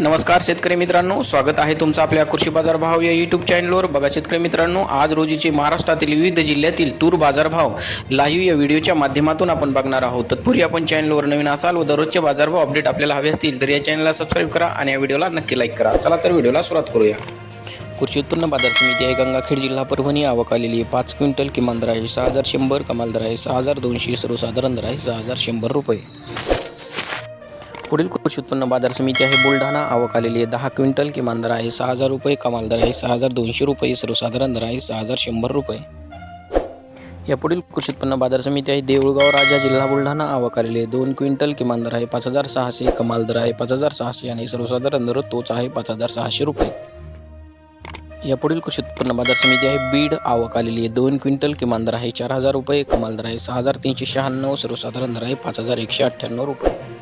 नमस्कार शेतकरी मित्रांनो स्वागत आहे तुमचं आपल्या कृषी बाजार भाव या यूट्यूब चॅनलवर बघा शेतकरी मित्रांनो आज रोजीचे महाराष्ट्रातील विविध जिल्ह्यातील तूर बाजारभाव लाईव्ह या व्हिडिओच्या माध्यमातून आपण बघणार आहोत. तत्पूर्वी आपण चॅनलवर नवीन असाल व दररोजचे बाजारभाव अपडेट आपल्याला हवे असतील तर या चॅनलला सबस्क्राईब करा आणि या व्हिडिओला नक्की लाईक करा. चला तर व्हिडिओला सुरुवात करूया. कृषी उत्पन्न बाजार समिती आहे गंगाखेड जिल्हा परभणी आवक आलेली आहे. पाच क्विंटल किमान दर आहे सहा हजार शंभर कमाल दर आहे सहा हजार दोनशे सर्वसाधारण दर आहे सहा हजार शंभर रुपये. पुढील कृषी उत्पन्न बाजार समिती आहे. बुलढाणा आवक आलेली आहे. दहा क्विंटल किमान दर आहे. सहा हजार रुपये कमाल दर आहे. सहा हजार दोनशे रुपये सर्वसाधारण दर आहे. सहा हजार शंभर रुपये. या पुढील कृषी उत्पन्न बाजार समिती आहे. देऊळगाव राजा जिल्हा बुलढाणा आवक आलेली आहे. दोन क्विंटल किमान दर आहे. पाच हजार सहाशे कमाल दर आहे. पाच हजार सहाशे आणि सर्वसाधारण दर तोच आहे. पाच हजार सहाशे रुपये. या पुढील कृषी उत्पन्न बाजार समिती आहे. बीड आवक आलेली आहे. दोन क्विंटल किमान दर आहे. चार हजार रुपये कमाल दर आहे. सहा हजार तीनशे शहाण्णव सर्वसाधारण दर आहे. पाच हजार एकशे अठ्ठ्याण्णव रुपये.